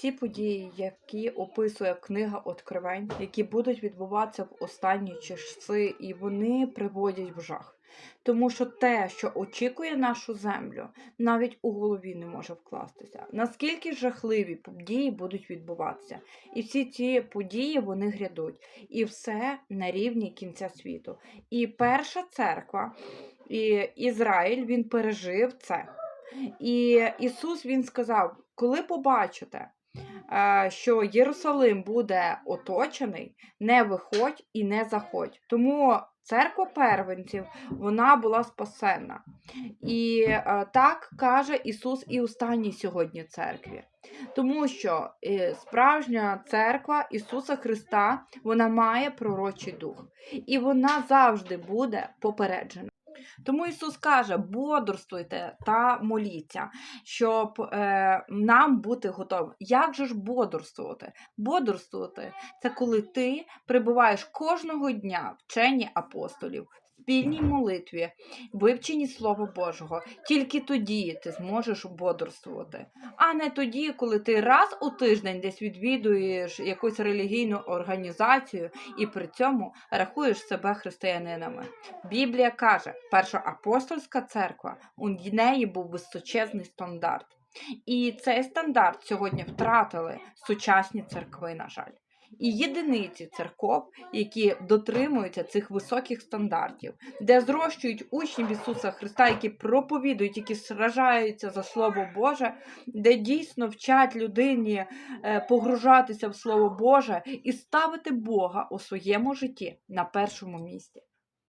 всі події, які описує книга Откровень, які будуть відбуватися в останні часи, і вони приводять в жах. Тому що те, що очікує нашу землю, навіть у голові не може вкластися. Наскільки жахливі події будуть відбуватися, і всі ці події вони грядуть, і все на рівні кінця світу. І перша церква, і Ізраїль він пережив це. І Ісус Він сказав: коли побачите, що Єрусалим буде оточений, не виходь і не заходь. Тому церква первенців вона була спасена. І е, так каже Ісус і останній сьогодні церкві. Тому що е, справжня церква Ісуса Христа вона має пророчий дух, і вона завжди буде попереджена. Тому Ісус каже: бодрствуйте та моліться, щоб е, нам бути готовим. Як же ж бодрствувати? Бодрствувати це коли ти прибуваєш кожного дня в вченні апостолів, спільній молитві, вивченні Слова Божого. Тільки тоді ти зможеш бодрствувати. А не тоді, коли ти раз у тиждень десь відвідуєш якусь релігійну організацію і при цьому рахуєш себе християнинами. Біблія каже, перша апостольська церква, у неї був височезний стандарт. І цей стандарт сьогодні втратили сучасні церкви, на жаль. І єдиниці церков, які дотримуються цих високих стандартів, де зрощують учнів Ісуса Христа, які проповідують, які сражаються за Слово Боже, де дійсно вчать людині е, погружатися в Слово Боже і ставити Бога у своєму житті на першому місці.